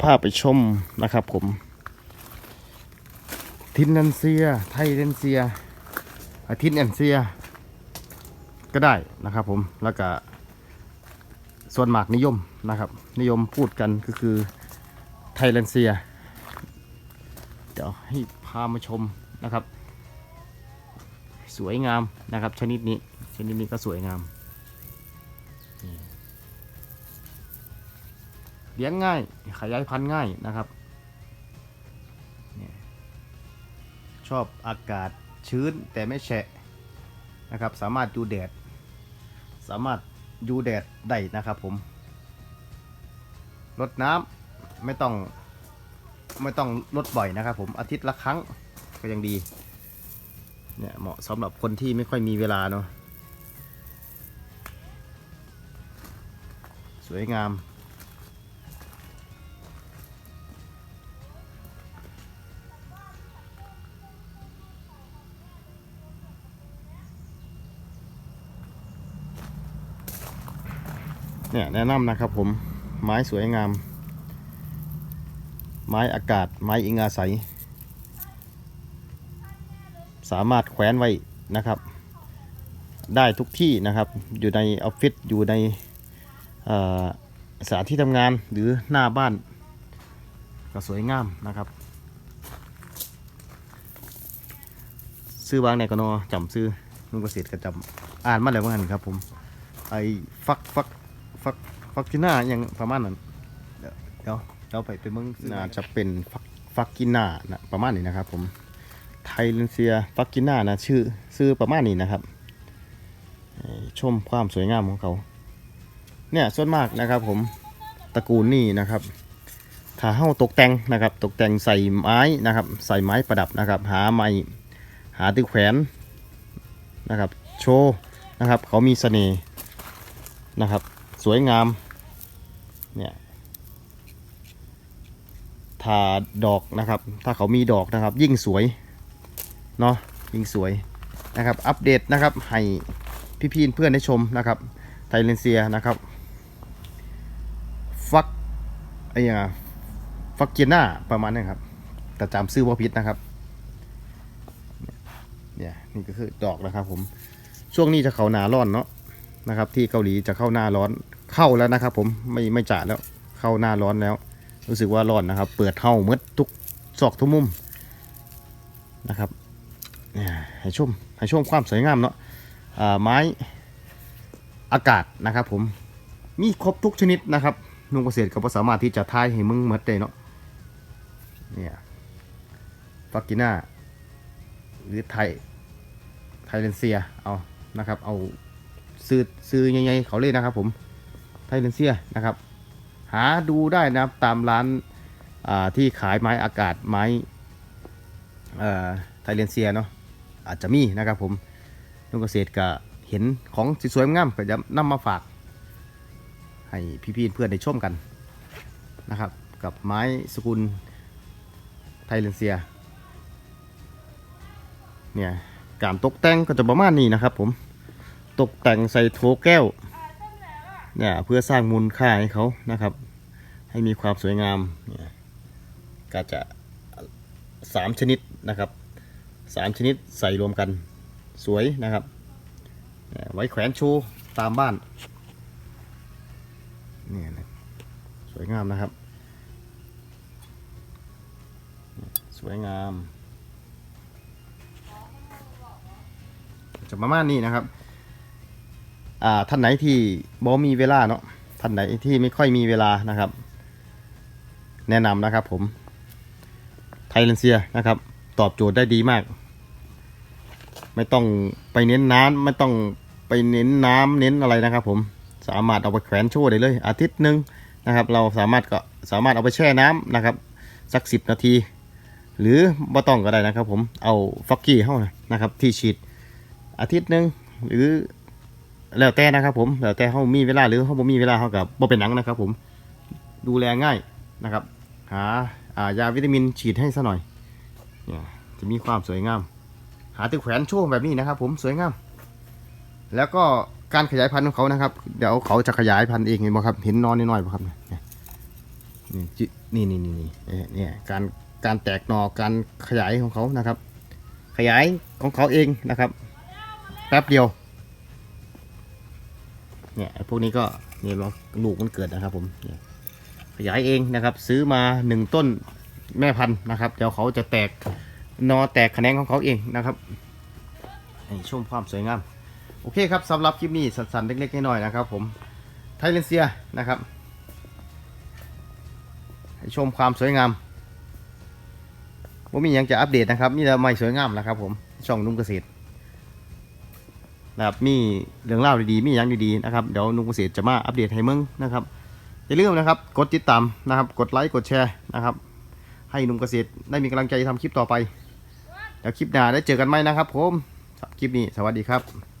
พาไปชมนะครับผม ทินแอนเซีย ไทยแอนเซีย อาทินแอนเซีย ก็ได้นะครับผมแล้วก็ส่วนมากนิยมนะครับ นิยมพูดกันก็คือไทยแลนเซีย เดี๋ยวให้พามาชมนะครับ สวยงามนะครับ ชนิดนี้ชนิดนี้ก็สวยงาม เลี้ยงง่าย ขยายพันธุ์ง่ายนะครับ ชอบอากาศชื้นแต่ไม่แฉะนะครับ สามารถอยู่แดด สามารถอยู่แดดได้นะครับผมรดน้ำไม่ต้องไม่ต้องลดบ่อยนะครับผมอาทิตย์ละครั้งก็ยังดีเนี่ยเหมาะสำหรับคนที่ไม่ค่อยมีเวลาเนาะสวยงาม เนี่ยแนะนำนะครับผมไม้สวยงาม ไม้อากาศ ไม้อิงอาศัย สามารถแขวนไว้นะครับ ได้ทุกที่นะครับ อยู่ในออฟฟิศอยู่ในสถานที่ทำงานหรือหน้าบ้าน ก็สวยงามนะครับ ซื้อบางในกนอจำซื้อนุ่งเกษตรกระจำอ่านมาแล้วว่างันครับผมไอ้ฟักฟัก ฟักฟักกิน่าอย่างประมาณนั้นเดี๋ยวเดี๋ยวเราไปไปเมืองน่าจะเป็นฟักฟักกิน่านะประมาณนี้นะครับ ผมไทยเลนเซียฟักกิน่านะชื่อชื่อประมาณนี้นะครับให้ชมความสวยงามของเขา เนี่ยส่วนมากนะครับ ผมตระกูลนี่นะครับถ้าเฮ้าตกแต่งนะครับ ตกแต่งใส่ไม้นะครับ ใส่ไม้ประดับนะครับ หาไม้หาตื้อแขวนนะครับ โชว์นะครับ เขามีเสน่ห์นะครับ สวยงาม เนี่ยถ้าดอกนะครับ ถ้าเขามีดอกนะครับ ยิ่งสวย เนาะยิ่งสวยนะครับ อัปเดตนะครับ ให้พี่ๆเพื่อนได้ชมนะครับ ไทยเลนเซียนะครับฟักไอ้ยังอะฟักเกียน่าประมาณนั้นครับ แต่จำซื้อว่าพิษนะครับเนี่ยนี่ก็คือดอกนะครับผมช่วงนี้จะเข้าหนาร้อนเนาะนะครับ ที่เกาหลีจะเข้าหน้าร้อน เข้าแล้วนะครับ ผมไม่ไม่จ่าแล้วเข้าหน้าร้อนแล้ว รู้สึกว่าร้อนนะครับ เปิดเท่ามืดทุกซอกทุกมุมนะครับเนี่ยให้ชมให้ชมความสวยงามเนาะอ่าไม้อากาศนะครับผมมีครบทุกชนิดนะครับนุ่งเกษตรก็บ่สามารถที่จะทายให้มึงหมดได้เนาะเนี่ยฟักกิน่าหรือไทยไทยเลนเซียเอานะครับ เอาซื้อซื้อใหญ่ๆเขาเลยนะครับผม ไทยเลนเซียนะครับ หาดูได้นะครับตามร้านาที่ขายไม้อากาศไม้ไทยเลนเซียเนาะอาจจะมีนะครับผมนุ่งเกษตรก็เห็นของสวยงามก็จะนำมาฝาก ให้พี่ๆเพื่อนได้ชมกันนะครับ กับไม้สกุลไทยเลนเซียเนี่ยการตกแต่งก็จะประมาณนี้นะครับผมตกแต่งใส่โถแก้ว เนี่ยเพื่อสร้างมูลค่าให้เขานะครับ ให้มีความสวยงามเนี่ยก็จะสามชนิดนะครับสามชนิดใส่รวมกันสวยนะครับ ไว้แขวนชว์ตามบ้านนี่นะสวยงามนะครับ สวยงาม จะประมาณนี้นะครับ อ่าท่านไหนที่บ่มีเวลาเนาะท่านไหนที่ไม่ค่อยมีเวลานะครับ แนะนำนะครับผมไทยเลนเซียนะครับ ตอบโจทย์ได้ดีมาก ไม่ต้องไปเน้นน้ำไม่ต้องไปเน้นน้ำเน้นอะไรนะครับ ผมสามารถเอาไปแขวนโชว์ได้เลย อาทิตย์หนึ่งนะครับ เราสามารถก็สามารถเอาไปแช่น้ำนะครับ สักสิบนาที หรือบ่ต้องก็ได้นะครับ ผมเอาฟักกี้เข้านะครับ ที่ฉีดอาทิตย์หนึ่งหรือ แล้วแต่นะครับผมแล้วแต่เขามีเวลาหรือเขาบ่มีเวลาเขากับบ่เป็นหนังนะครับ ผมดูแลง่ายนะครับ หาอ่ายาวิตามินฉีดให้ซะหน่อยเนี่ยจะมีความสวยงาม หาตึกแขวนโชว์แบบนี้นะครับ ผมสวยงาม แล้วก็การขยายพันธุ์ของเขานะครับ เดี๋ยวเขาจะขยายพันธุ์เองเห็นไหมครับเห็นนอนน้อยๆป่ะครับเนี่ยนี่นี่นี่นี่นี่เนี่ยเนี่ยการการแตกหนอการขยายของเขานะครับ ขยายของเขาเองนะครับ แป๊บเดียว เนี่ยพวกนี้ก็เนี่ยเราลูกมันเกิดนะครับผมเนี่ยขยายเองนะครับ ซื้อมาหนึ่งต้นแม่พันธุ์นะครับเดี๋ยวเขาจะแตกนอแตกแขนงของเขาเองนะครับให้ชมความสวยงาม โอเคครับสำหรับคลิปนี้สั้นๆเล็กๆน้อยๆนะครับผมไทเลนเซียนะครับให้ชมความสวยงามว่ามียังจะอัปเดตนะครับมีแต่ไม่สวยงามนะครับผมช่องนุ่มเกษตร นะครับมีเรื่องเล่าดีๆมีอย่างดีๆนะครับเดี๋ยวนุ่มเกษตรจะมาอัปเดตให้มึงนะครับอย่าลืมนะครับกดติดตามนะครับกดไลค์กดแชร์นะครับให้นุ่มเกษตรได้มีกำลังใจทำคลิปต่อไป เดี๋ยวคลิปหน้าได้เจอกันไหมนะครับผมคลิปนี้สวัสดีครับ